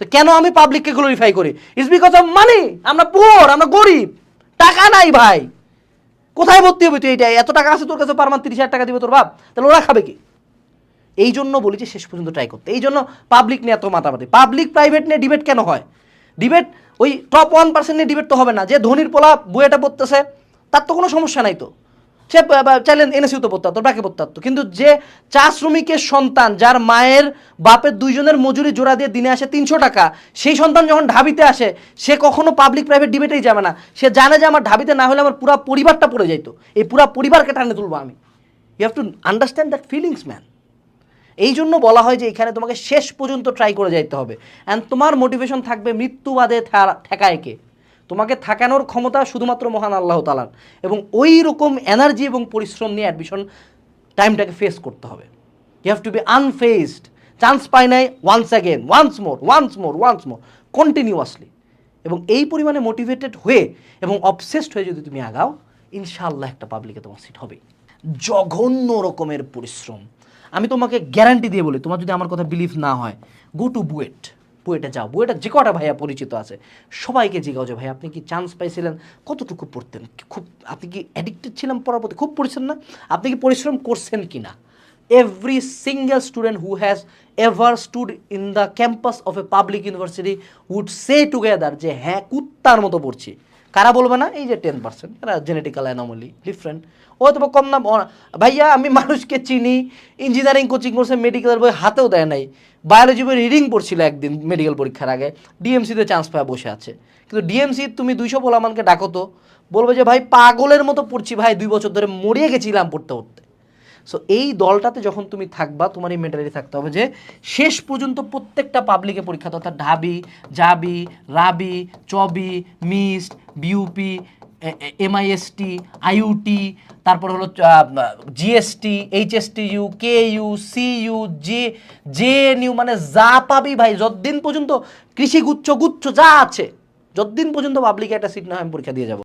তো কেন আমি পাবলিককে গ্লোরিফাই করি? ইটস বিকজ অফ মানি আমরা পুয়ার আমরা গরিব। টাকা নাই ভাই। কোথায় ভর্তি হবে তুই এইটা? এত টাকা আছে তোর কাছে পার মান্থ তিরিশ হাজার টাকা দিবে তোর বাপ। তাহলে ওরা খাবে কি? এই জন্য বলি যে শেষ পর্যন্ত ট্রাই করতে। এই জন্য পাবলিক নিয়ে এত মাতামাতি। পাবলিক প্রাইভেট নিয়ে ডিবেট কেন হয়? ডিবেট ওই টপ ওয়ান পার্সেন্ট নিয়ে ডিবেট তো হবে না। যে ধনির পোলা বইয়েটা পড়তেছে, তার তো কোনো সমস্যা নাই তো। সে চাইলে এনেসিও তো পড়তে পারতো ব্যাকে পড়তে কিন্তু যে চা শ্রমিকের সন্তান, যার মায়ের বাপের দুইজনের মজুরি জোড়া দিয়ে দিনে আসে তিনশো টাকা, সেই সন্তান যখন ঢাবিতে আসে, সে কখনো পাবলিক প্রাইভেট ডিবেটেই যাবে না। সে জানে যে আমার ঢাবিতে না হলে আমার পুরো পরিবারটা পড়ে যাইতো। এই পুরো পরিবারকে টানে তুলবো আমি। You have to understand that feelings man এই জন্য বলা হয় যে এখানে তোমাকে শেষ পর্যন্ত ট্রাই করে যাইতে হবে। অ্যান্ড তোমার মোটিভেশন থাকবে মৃত্যুবাদে থা- ঠেকায় কে? তোমাকে থাকানোর ক্ষমতা শুধুমাত্র মহান আল্লাহ তালার এবং ওই রকম এনার্জি এবং পরিশ্রম নিয়ে অ্যাডমিশন টাইমটাকে ফেস করতে হবে। You have to be unfazed chance পাই নাই once again once more once more once more continuously এবং এই পরিমাণে মোটিভেটেড হয়ে এবং অবসেসড হয়ে যদি তুমি আগাও, ইনশাআল্লাহ একটা পাবলিকে তোমার সিট হবে জঘন্য রকমের পরিশ্রম। আমি তোমাকে গ্যারান্টি দিয়ে বলি, তোমার যদি আমার কথা বিলিভ না হয় গো টু বুয়েট বুয়েটে যাও। বুয়েটে যে কটা ভাইয়া পরিচিত আছে? সবাইকে জিজ্ঞাও যে ভাই আপনি কি চান্স পাইছিলেন? কতটুকু পড়তেন? খুব, আপনি কি অ্যাডিক্টেড ছিলেন পড়ার প্রতি খুব পড়ছেন না? আপনি কি পরিশ্রম করছেন কি না every single student who has ever stood in the campus of a public university would say together যে হ্যাঁ কুত্তার মতো পড়ছি। কারা বলবে না? এই যে টেন পার্সেন্ট এরা জেনেটিক্যাল অ্যানোমালি ডিফারেন্ট ও তোমার কম নাম ভাইয়া, আমি মানুষকে চিনি ইঞ্জিনিয়ারিং কোচিং করছে মেডিকেলের বই হাতেও দেয় নাই। বায়োলজি বই রিডিং পড়ছিল একদিন মেডিকেল পরীক্ষার আগে। ডিএমসিতে চান্স পায় বসে আছে। কিন্তু ডিএমসি তুমি দুইশো আমাকে ডাকো তো। বলবে যে, ভাই, পাগলের মতো পড়ছি, ভাই, দুই বছর ধরে মরিয়ে গেছিলাম পড়তে পড়তে। সো এই দলটাতে যখন তুমি থাকবা, তোমার এই মেন্টালিটি থাকতে হবে যে, শেষ পর্যন্ত প্রত্যেকটা পাবলিকে পরীক্ষা অর্থাৎ ঢাবি, জাবি, রাবি, চবি, মিস্ট, বিউপি এমআইএসটি আইউটি তারপর হলো GST HST U K U C U J J U মানে যা পাবি ভাই, যতদিন পর্যন্ত কৃষি গুচ্ছ গুচ্ছ যা আছে, যতদিন পর্যন্ত পাবলিকে একটা সিট না আমি পরীক্ষা দিয়ে যাব।